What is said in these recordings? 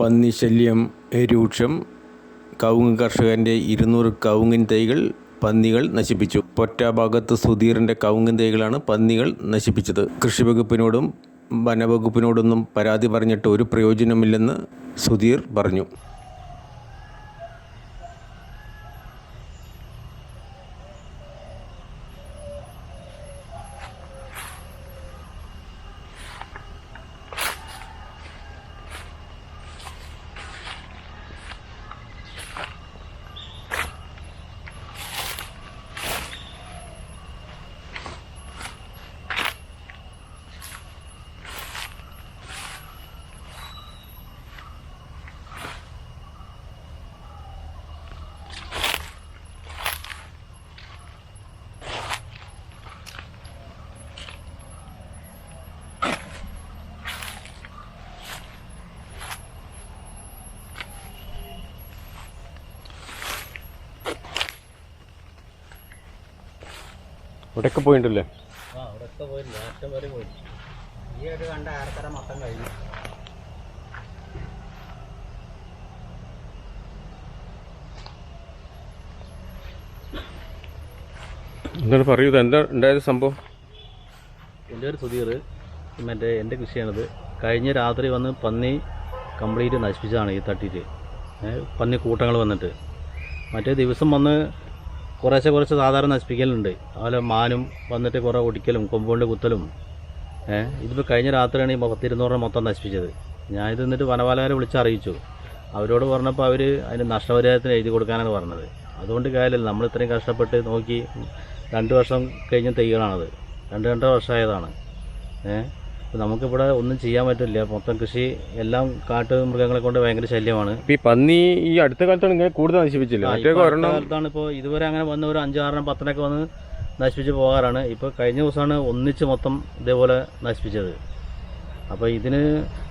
പന്നിശല്യം രൂക്ഷം കവുങ്ങ് കർഷകന്റെ ഇരുന്നൂറ് കവുങ്ങിൻ തൈകൾ പന്നികൾ നശിപ്പിച്ചു. പൊറ്റ ഭാഗത്ത് സുധീറിന്റെ കവുങ്ങിൻ തൈകളാണ് പന്നികൾ നശിപ്പിച്ചത്. കൃഷി കൃഷിവകുപ്പിനോടും വനവകുപ്പിനോടൊന്നും പരാതി പറഞ്ഞിട്ട് ഒരു പ്രയോജനമില്ലെന്ന് സുധീർ പറഞ്ഞു. മൊത്തം കഴിഞ്ഞു. എന്താണ് പറയൂ എന്താ ഉണ്ടായത് സംഭവം? എന്റെ ഒരു സുധീർ. മറ്റേ എന്റെ കൃഷിയാണിത്. കഴിഞ്ഞ രാത്രി വന്ന് പന്നി കംപ്ലീറ്റ് നശിപ്പിച്ചതാണ് ഈ തട്ടിയിട്ട്. പന്നി കൂട്ടങ്ങൾ വന്നിട്ട്. മറ്റേ ദിവസം വന്ന് കുറേശ്ശെ കുറച്ച് സാധാരണ നശിപ്പിക്കലുണ്ട് അതുപോലെ മാനും വന്നിട്ട് കുറേ ഒടിക്കലും കൊമ്പുകൊണ്ട് കുത്തലും. ഏഹ് ഇതിപ്പോൾ കഴിഞ്ഞ രാത്രിയാണ് ഈ പത്തിരുന്നൂറിനെ മൊത്തം നശിപ്പിച്ചത്. ഞാൻ ഇത് എന്നിട്ട് വനപാലകരെ വിളിച്ച് അറിയിച്ചു. അവരോട് പറഞ്ഞപ്പോൾ അവർ അതിന് നഷ്ടപരിഹാരത്തിന് എഴുതി കൊടുക്കാനാണ് പറഞ്ഞത്. അതുകൊണ്ട് കാര്യമില്ല. നമ്മൾ ഇത്രയും കഷ്ടപ്പെട്ട് നോക്കി രണ്ട് വർഷം കഴിഞ്ഞ തൈകളാണത് രണ്ട് രണ്ടര വർഷമായതാണ്. ഏഹ് അപ്പോൾ നമുക്കിവിടെ ഒന്നും ചെയ്യാൻ പറ്റില്ല. മൊത്തം കൃഷി എല്ലാം കാട്ട് മൃഗങ്ങളെ കൊണ്ട് ഭയങ്കര ശല്യമാണ്. ഈ പന്നി ഈ അടുത്ത കാലത്താണ് ഇങ്ങനെ കൂടുതൽ നശിപ്പിച്ചില്ല? കാലത്താണ് ഇപ്പോൾ ഇതുവരെ അങ്ങനെ വന്ന ഒരു അഞ്ചാറെണ്ണം പത്തിനൊക്കെ വന്ന് നശിപ്പിച്ച് പോകാറാണ്. ഇപ്പോൾ കഴിഞ്ഞ ദിവസമാണ് ഒന്നിച്ച് മൊത്തം ഇതേപോലെ നശിപ്പിച്ചത്. അപ്പോൾ ഇതിന്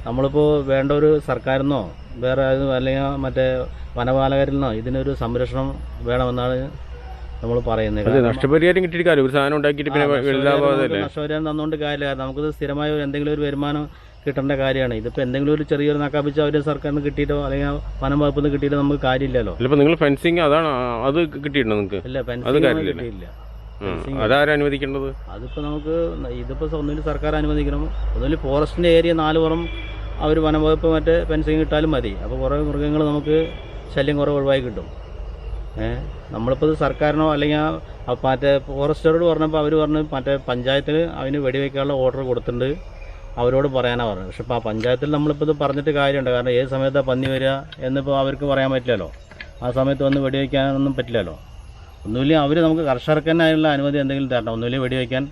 നമ്മളിപ്പോൾ വേണ്ട ഒരു സർക്കാരിൽ വേറെ അല്ലെങ്കിൽ മറ്റേ വനപാലകരിൽ നിന്നോ ഇതിനൊരു സംരക്ഷണം വേണമെന്നാണ് നമ്മൾ പറയുന്നത് നഷ്ടപരിഹാരം കിട്ടിയിട്ട് കാര്യം ഒരു സാധനം ഉണ്ടാക്കിയിട്ട് പിന്നെ നഷ്ടപരിഹാരം തന്നുകൊണ്ട് കാര്യമില്ല. കാരണം നമുക്കിത് സ്ഥിരമായ ഒരു എന്തെങ്കിലും ഒരു വരുമാനം കിട്ടേണ്ട കാര്യമാണ്. ഇതിപ്പോൾ എന്തെങ്കിലും ഒരു ചെറിയൊരു നക്കാപ്പിച്ച് അവർ സർക്കാരിന് കിട്ടിയിട്ടോ അല്ലെങ്കിൽ വനം വകുപ്പിൽ നിന്ന് കിട്ടിയിട്ടോ നമുക്ക് കാര്യമില്ലല്ലോ. അല്ലപ്പോൾ നിങ്ങൾ ഫെൻസിങ് അതാണ് അത് കിട്ടിയിട്ടുണ്ടോ നിങ്ങൾക്ക്? ഇല്ല അത് കാര്യമില്ല കാര്യമില്ലല്ലേ? കിട്ടിയില്ല ഉം. അനുവദിക്കേണ്ടത്? അതിപ്പോൾ നമുക്ക് ഇതിപ്പോൾ ഒന്നുമില്ല സർക്കാർ അനുവദിക്കണം ഒന്നുമില്ല ഫോറസ്റ്റിന്റെ ഏരിയ നാല് പുറം അവർ വനംവകുപ്പ് മറ്റേ ഫെൻസിങ് കിട്ടാലും മതി. അപ്പോൾ കുറേ മൃഗങ്ങൾ നമുക്ക് ശല്യം കുറേ ഒഴിവായി കിട്ടും. നമ്മളിപ്പോൾ സർക്കാരിനോ അല്ലെങ്കിൽ ആ മറ്റേ ഫോറസ്റ്ററോട് പറഞ്ഞപ്പോൾ അവർ പറഞ്ഞു മറ്റേ പഞ്ചായത്തിൽ അതിന് വെടിവെക്കാനുള്ള ഓർഡർ കൊടുത്തിട്ടുണ്ട്. അവരോട് പറയാനാണ് പറഞ്ഞത്. പക്ഷെ ഇപ്പോൾ ആ പഞ്ചായത്തിൽ നമ്മളിപ്പോൾ ഇത് പറഞ്ഞിട്ട് കാര്യമുണ്ട്. കാരണം ഏത് സമയത്താണ് പന്നി വരിക എന്നിപ്പോൾ അവർക്ക് പറയാൻ പറ്റില്ലല്ലോ. ആ സമയത്ത് വന്ന് വെടിവെക്കാനൊന്നും പറ്റില്ലല്ലോ. ഒന്നുമില്ല അവർ നമുക്ക് കർഷകർക്ക് തന്നെ അനുമതി എന്തെങ്കിലും തരണം. ഒന്നുമില്ല വെടിവെക്കാൻ.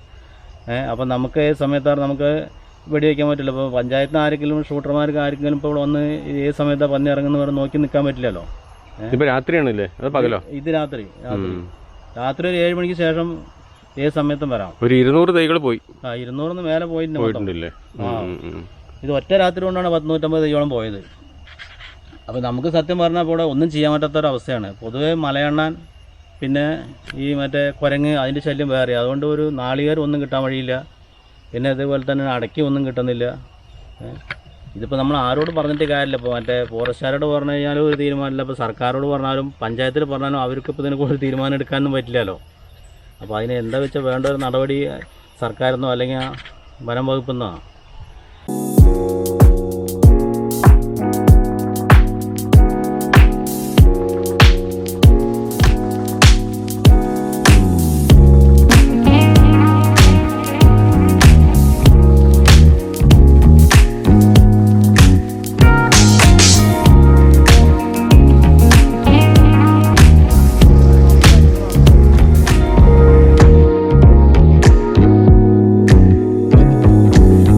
ഏഹ് അപ്പം നമുക്ക് ഏത് സമയത്താണ് നമുക്ക് വെടിവെക്കാൻ പറ്റില്ല. ഇപ്പോൾ പഞ്ചായത്തിന് ആരെങ്കിലും ഷൂട്ടർമാർക്ക് ആരെങ്കിലും ഇപ്പോൾ വന്ന് ഏത് സമയത്താണ് പന്നി ഇറങ്ങുന്ന പറഞ്ഞ് നോക്കി നിൽക്കാൻ പറ്റില്ലല്ലോ. ഇതിപ്പോ രാത്രിയാണല്ലേ? അത് പകലോ? ഇത് രാത്രി രാത്രി. രാത്രി ഒരു ഏഴ് മണിക്ക് ശേഷം ഏത് സമയത്തും വരാം. ഒരു ഇരുന്നൂറ് തൈകൾ പോയി. ആ ഇരുന്നൂറിന് മേലെ പോയിട്ടുണ്ട്. പോയിട്ടുണ്ടല്ലേ? ആ. ഇത് ഒറ്റ രാത്രി കൊണ്ടാണ് പത്ത് നൂറ്റമ്പത് തൈയോളം പോയത്. അപ്പോൾ നമുക്ക് സത്യം പറഞ്ഞാൽ ഇവിടെ ഒന്നും ചെയ്യാൻ പറ്റാത്തൊരവസ്ഥയാണ് പൊതുവേ മലയണ്ണാൻ പിന്നെ ഈ മറ്റേ കുരങ്ങ് അതിന്റെ ശല്യം വേറെ. അതുകൊണ്ട് ഒരു നാളികേരം ഒന്നും കിട്ടാൻ വഴിയില്ല. പിന്നെ അതേപോലെ തന്നെ അടക്കി ഒന്നും കിട്ടുന്നില്ല. ഇതിപ്പോൾ നമ്മൾ ആരോട് പറഞ്ഞിട്ട് കാര്യമില്ല. ഇപ്പോൾ മറ്റേ ഫോറസ്റ്റുകാരോട് പറഞ്ഞു കഴിഞ്ഞാലും ഒരു തീരുമാനമില്ല. ഇപ്പോൾ സർക്കാരോട് പറഞ്ഞാലും പഞ്ചായത്തിൽ പറഞ്ഞാലും അവർക്ക് ഇപ്പോൾ ഇതിനെ ഒരു തീരുമാനം എടുക്കാനൊന്നും പറ്റില്ലല്ലോ. അപ്പോൾ അതിന് എന്താ വെച്ചാൽ വേണ്ട ഒരു നടപടി സർക്കാരിൽ നിന്നോ അല്ലെങ്കിൽ വനം വകുപ്പെന്നോ?